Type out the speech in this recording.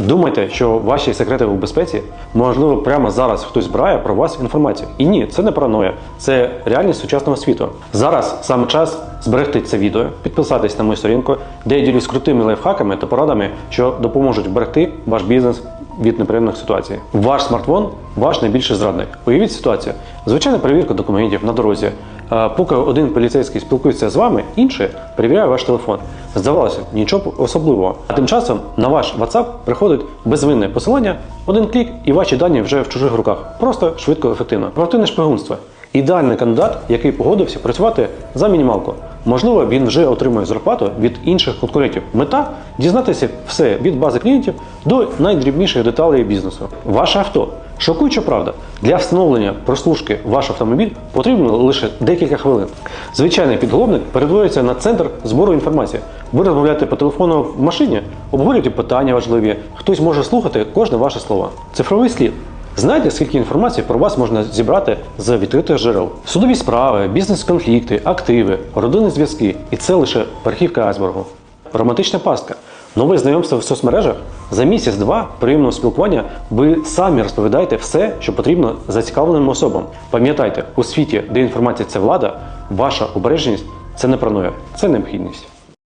Думайте, що ваші секрети у безпеці, можливо, прямо зараз хтось збирає про вас інформацію. І ні, це не параноя, це реальність сучасного світу. Зараз саме час зберегти це відео, підписатись на мою сторінку, де я ділюсь крутими лайфхаками та порадами, що допоможуть вберегти ваш бізнес від неприємних ситуацій. Ваш смартфон ваш найбільший зрадник. Уявіть ситуацію. Звичайна перевірка документів на дорозі. Е, Поки один поліцейський спілкується з вами, інший перевіряє ваш телефон. Здавалося, нічого особливого. А тим часом на ваш WhatsApp приходить безвинне посилання, один клік, і ваші дані вже в чужих руках. Просто швидко, ефективно. Противне шпигунство. Ідеальний кандидат, який погодився працювати за мінімалку. Можливо, він вже отримує зарплату від інших конкурентів. Мета дізнатися все від бази клієнтів до найдрібніших деталей бізнесу. Ваше авто. Шокуюча правда. Для встановлення прослушки ваш автомобіль потрібно лише декілька хвилин. Звичайний підголовник перетворюється на центр збору інформації. Ви розмовляєте по телефону в машині, обговорюєте питання важливі. Хтось може слухати кожне ваше слово. Цифровий слід. Знаєте, скільки інформації про вас можна зібрати з відкритих джерел? Судові справи, бізнес-конфлікти, активи, родинні зв'язки. І це лише верхівка айсбергу. Романтична пастка. Нове знайомство в соцмережах за місяць-два приємного спілкування ви самі розповідаєте все, що потрібно зацікавленим особам. Пам'ятайте, у світі, де інформація це влада, ваша обережність це не параноя, це необхідність.